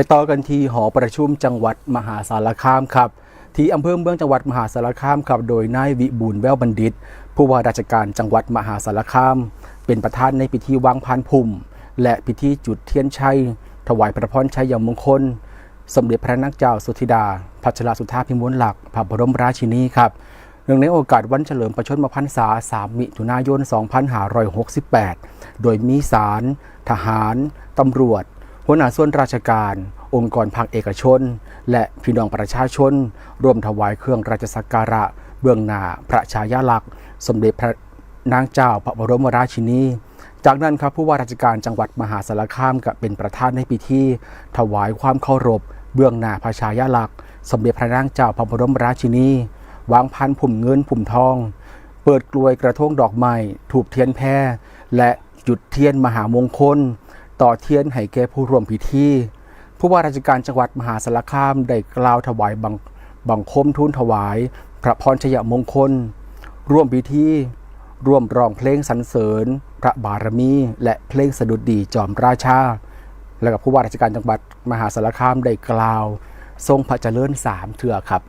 ไปต่อกันที่หอประชุมจังหวัดมหาสารคามครับ ที่อำเภอเมืองจังหวัดมหาสารคามครับ โดยนายวิบูลแววบัณฑิต ผู้ว่าราชการจังหวัดมหาสารคาม เป็นประธานในพิธีวางพานพุ่มและพิธีจุดเทียนชัย ถวายพระพรชัยมงคล สมเด็จพระนางเจ้าสุธิดาพัชรสุธาพิมลหลักษ์พระบรมราชินีครับเนื่องในโอกาสวันเฉลิมประชนมพรรษา 3 มิถุนายน 2568 โดยมีศาลทหาร ตำรวจ หัวหน้าส่วนราชการ องค์กรภาคเอกชน และพี่น้องประชาชน ร่วมถวายเครื่องราชสักการะ เบื้องหน้าพระชายาลักษณ์ สมเด็จพระนางเจ้าพระบรมราชินี จากนั้นครับผู้ว่าราชการจังหวัดมหาสารคามกับเป็นประธานในพิธีถวายความเคารพ เบื้องหน้าพระชายาลักษณ์ สมเด็จพระนางเจ้าพระบรมราชินี วางพันผุ่มเงินผุ่มทอง เปิดกลวยกระทงดอกไม้ถูกเทียนแพรและจุดเทียนมหามงคล ต่อเทียนให้แก่ผู้ร่วมพิธีผู้ว่าราชการจังหวัดมหาสารคามได้กล่าวถวายบังบังคมทูลถวาย พระพรชยมงคล ร่วมพิธีร่วมร้องเพลงสรรเสริญ พระบารมี และเพลงสดุดดีจอมราชา และกับผู้ว่าราชการจังหวัดมหาสารคามได้กล่าว ทรงพระเจริญสามเถื่อครับ